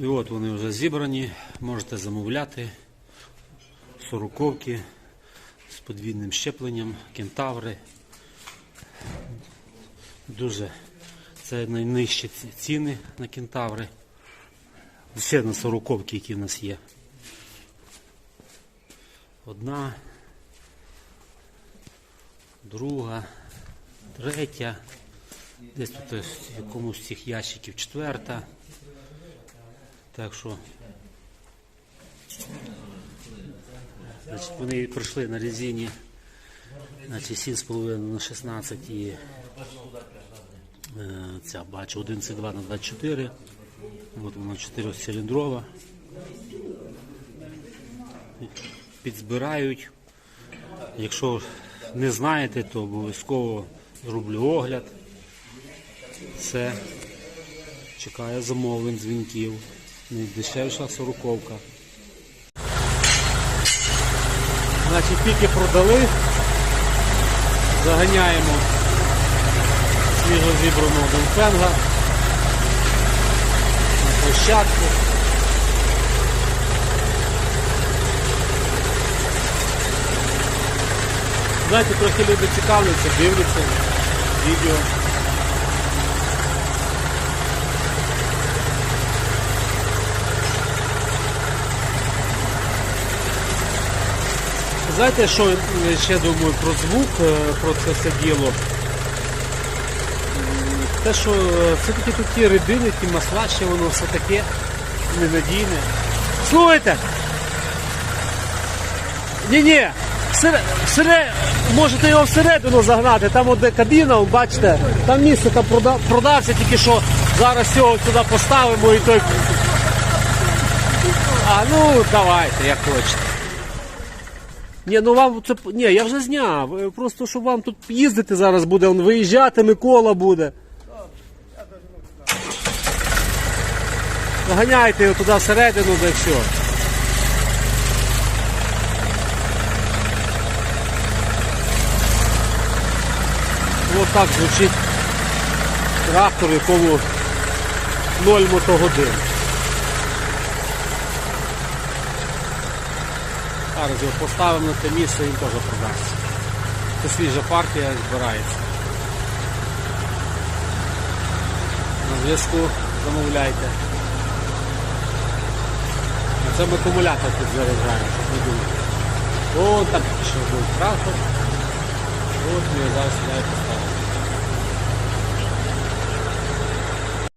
І от вони вже зібрані, можете замовляти. Сороковки з подвійним щепленням, кентаври. Дуже це найнижчі ціни на кентаври. Ще на сороковки, які в нас є. Одна, друга, третя. Десь тут в якомусь з цих ящиків четверта. Так що значить, вони прийшли на резині значить, 7,5 на 16 і е, ця бачу 11,2 на 24. От вона 4-циліндрова. Підзбирають. Якщо не знаєте, то обов'язково зроблю огляд. Це чекає замовлень, дзвінків. Найдешевша сороковка. Значить, тільки продали. Заганяємо свіжо зібраного демпенга на площадку. Знаєте, трохи люди цікавляться, дивляться відео. Знаєте, що е, ще думаю про звук, е, про це все діло? Те, що е, все-таки тут ті рибини, ті масла, ще воно все таке ненадійне. Слухайте! Ні-ні, всере, можете його всередину загнати, там де кабіна, бачите, там місце там прода- продався, тільки що зараз його сюди поставимо і той. А, ну давайте, як хочете. Ні, ну вам це ні, я вже зняв. Е, Просто щоб вам тут їздити зараз буде, он виїжджати, Микола буде. Заганяйте його туди всередину, де все. Ось так звучить трактор, якому 0 мотогодин. Зараз його поставимо на те місце, він теж продасться. Це свіжа партія збирається. На зв'язку замовляйте. А це ми акумулятор тут заряджаємо, щоб не думати. О, там ще був трактор. От ми зараз сюди поставимо.